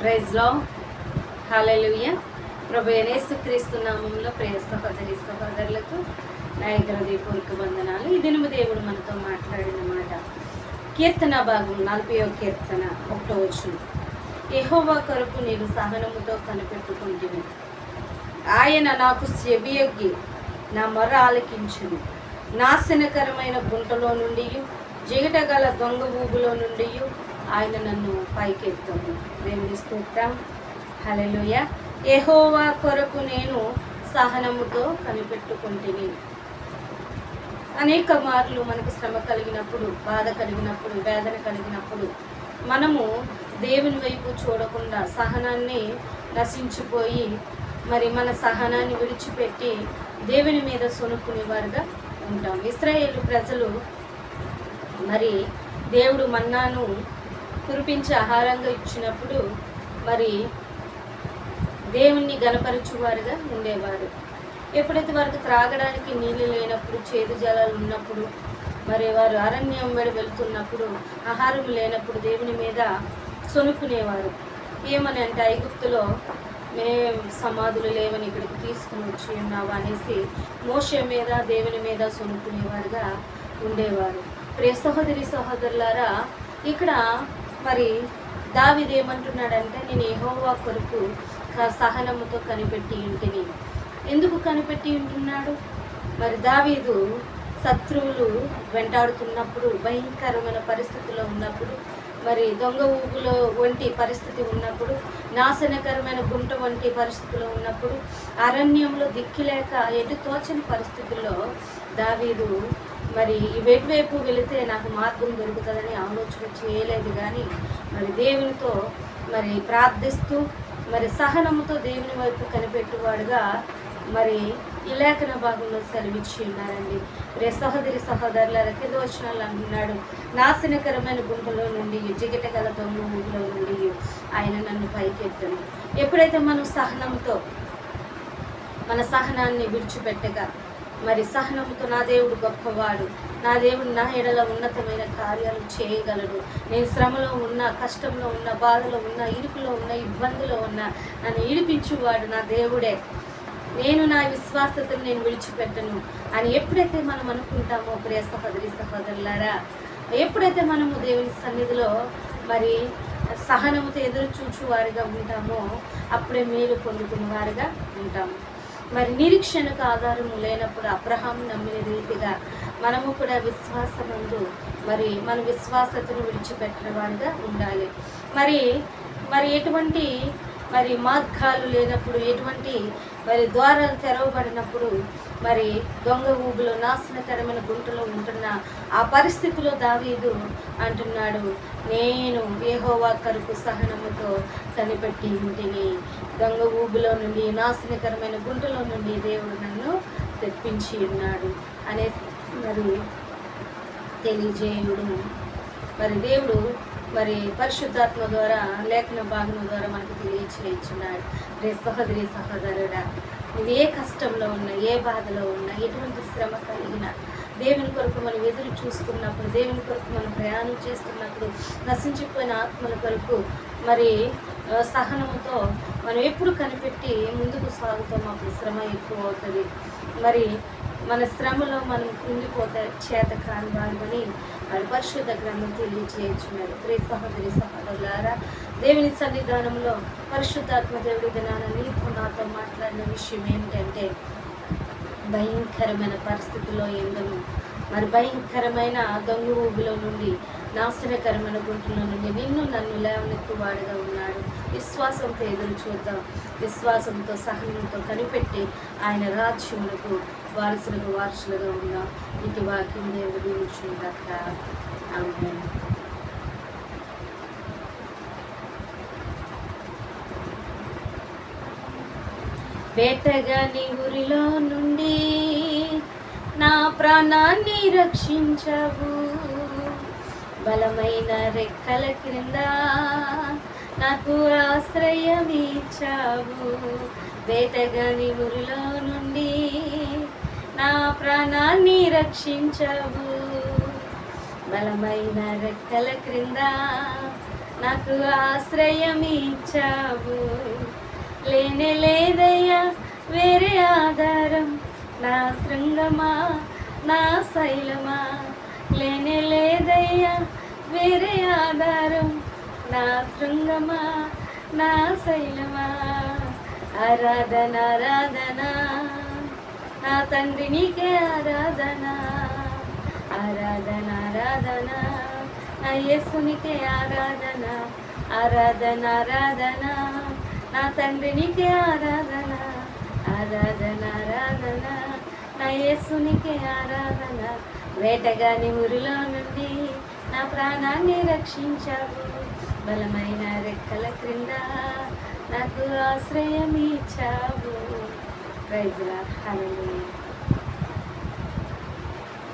ప్రైజ్లో హాలెలుయ్య ప్రభు ఎనేసు క్రీస్తు నామంలో ప్రేయ సహోదరి సహోదరులకు నాయకుల దీపూర్క వందనాలు. ఈ దినము దేవుడు మనతో మాట్లాడిన మాట. కీర్తన భాగం నలభై కీర్తన ఒకటో వచ్చు ఎహోవా కొరకు నేను సహనముతో కనిపెట్టుకుంటుని. ఆయన నాకు చెవియొగ్గి నా మొర ఆలకించును. నాశనకరమైన గుంటలో నుండి జిగటగల దొంగ ఊబులో నుండి ఆయన నన్ను పైకెత్తాను. దేవుని స్తోత్రం. హలెలుయ ఎహోవా కొరకు నేను సహనముతో కనిపెట్టుకుంటుని. అనేక మార్లు మనకు శ్రమ కలిగినప్పుడు బాధ కలిగినప్పుడు వేదన కలిగినప్పుడు మనము దేవుని వైపు చూడకుండా సహనాన్ని నశించిపోయి మరి మన సహనాన్ని విడిచిపెట్టి దేవుని మీద సొనుక్కునేవారుగా ఉంటాం. ఇస్రాయేలు ప్రజలు మరి దేవుడు మన్నాను కురిపించి ఆహారంగా ఇచ్చినప్పుడు మరి దేవుణ్ణి గనపరచువారుగా ఉండేవారు. ఎప్పుడైతే వారికి త్రాగడానికి నీళ్ళు లేనప్పుడు చేదు జలాలు ఉన్నప్పుడు మరి వారు అరణ్యం వెడి వెళ్తున్నప్పుడు ఆహారం లేనప్పుడు దేవుని మీద సొనుకునేవారు. ఏమని అంటే ఐగుప్తులో మే సమాధులు లేవని ఇక్కడికి తీసుకుని వచ్చి ఉన్నావు అనేసి మోష మీద దేవుని మీద సొనుకునేవారుగా ఉండేవారు. ప్రియ సహోదరి సహోదరులారా ఇక్కడ మరి దావిది ఏమంటున్నాడంటే నేను ఏహోవా కొరకు సహనముతో కనిపెట్టి ఇంటిని ఎందుకు కనిపెట్టి ఉంటున్నాడు? మరి దావీదు శత్రువులు వెంటాడుతున్నప్పుడు భయంకరమైన పరిస్థితిలో ఉన్నప్పుడు మరి దొంగ ఊగులో వంటి పరిస్థితి ఉన్నప్పుడు నాశనకరమైన గుంట వంటి పరిస్థితిలో ఉన్నప్పుడు అరణ్యంలో దిక్కిలేక ఎటు తోచని పరిస్థితుల్లో దావీదు మరి వెటువైపు వెళితే నాకు మార్గం దొరుకుతుందని ఆలోచన చేయలేదు కానీ మరి దేవునితో మరి ప్రార్థిస్తూ మరి సహనముతో దేవుని వైపు కనిపెట్టువాడుగా మరి ఈ లేఖన భాగంలో సెలవిచ్చి ఉన్నారండి. రే సహోదరి సహోదరుల కింద వచనాలు అంటున్నాడు నాశనకరమైన గుంటలో నుండి జిగటగల దొంగ ఊరిలో నుండి ఆయన నన్ను పైకెత్తను ఎప్పుడైతే మనం సహనంతో మన సహనాన్ని విడిచిపెట్టగా మరి సహనముతో నా దేవుడు గొప్పవాడు. నా దేవుడు నా ఎడల ఉన్నతమైన కార్యాలు చేయగలడు. నేను శ్రమలో ఉన్న కష్టంలో ఉన్న బాధలో ఉన్న ఇరుకులో ఉన్న ఇబ్బందిలో ఉన్న నన్ను ఇడిపించువాడు నా దేవుడే. నేను నా విశ్వాసతను నేను విడిచిపెట్టను. అని ఎప్పుడైతే మనం అనుకుంటామో ప్రియ సహోదరి సహోదరులారా ఎప్పుడైతే మనము దేవుని సన్నిధిలో మరి సహనముతో ఎదురు చూచు వారిగా ఉంటామో అప్పుడే మేలు పొందుకునే వారిగా ఉంటాము. మరి నిరీక్షణకు ఆధారము లేనప్పుడు అబ్రహాం నమ్మిన రీతిగా మనము కూడా విశ్వాసమందు మరి మన విశ్వాసతను విడిచిపెట్టిన వారిగా ఉండాలి. మరి మరి ఎటువంటి మరి మార్గాలు లేనప్పుడు ఎటువంటి మరి ద్వారాలు తెరవబడినప్పుడు మరి దొంగ ఊబులో నాశనకరమైన గుంటలో ఉంటున్న ఆ పరిస్థితిలో దావీదు అంటున్నాడు నేను ఏహోవా కరుకు సహనముతో కనిపెట్టి ఇంటిని దొంగ ఊబులో నుండి నాశనకరమైన గుంటలో నుండి దేవుడు నన్ను తెప్పించి ఉన్నాడు అనే మరి తెలియజేయుడు మరి దేవుడు మరి పరిశుద్ధాత్మ ద్వారా లేఖన భాగం ద్వారా మనకు తెలియచేయించున్నాడు. రే సహోదరి సహోదరుడా నువ్వు ఏ కష్టంలో ఉన్నా ఏ బాధలో ఉన్నా ఎటువంటి శ్రమ కలిగినా దేవుని కొరకు మనం ఎదురు చూస్తున్నప్పుడు దేవుని కొరకు మనం ప్రయాణం చేస్తున్నప్పుడు నశించిపోయిన ఆత్మల కొరకు మరి సహనంతో మనం ఎప్పుడు కనిపెట్టి ముందుకు సాగుతాం. అప్పుడు శ్రమ ఎక్కువ అవుతుంది. మరి మన శ్రమలో మనం కుంగిపోతే చేత కాని వారిని మరి పరిశుద్ధ గ్రంథం తెలియచేయించున్నారు. ప్రే సహోదరి సహోదరులారా దేవుని సన్నిధానంలో పరిశుద్ధాత్మ దేవుడి దినాన నీతో నాతో మాట్లాడిన విషయం ఏమిటంటే భయంకరమైన పరిస్థితుల్లో ఎందను మరి భయంకరమైన దొంగ ఊబిలో నుండి నాశనకరమైన గుంటలో నుండి నిన్ను నన్ను లేవనెత్తువాడుగా ఉన్నాడు. విశ్వాసంతో ఎదురు చూద్దాం. విశ్వాసంతో సహనంతో కనిపెట్టి ఆయన రాజ్యములకు వారసులకు వారసులుగా ఉన్నాం ఇటు వాక్యం దేవుడు దీవించిన దక్క వేటగాని ఊరిలో నుండి నా ప్రాణాన్ని రక్షించవు. బలమైన రెక్కల క్రింద నాకు ఆశ్రయం ఇచ్చావు వేటగాని ఊరిలో నుండి నా ప్రాణాన్ని రక్షించావు. బలమైన రెక్కల క్రింద నాకు ఆశ్రయం ఇచ్చావు లేనే లేదయ్యా వేరే ఆధారం. నా శృంగమా నా శైలమా లేదయ్యా వేరే ఆధారం. నా శృంగమా నా శైలమా? ఆరాధన ఆరాధన. నా తండ్రి నీకే ఆరాధన. ఆరాధన ఆరాధన. నా యేసునికే ఆరాధన. ఆరాధన ఆరాధన. నా తండ్రి నీకే ఆరాధన. ఆరాధన ఆరాధన. నా యేసునికే ఆరాధన. వేటగాని ఊరిలో నుండి నా ప్రాణాన్ని రక్షించావు. బలమైన రెక్కల క్రింద నాకు ఆశ్రయం ఇచ్చావు ప్రైజ్లా హలో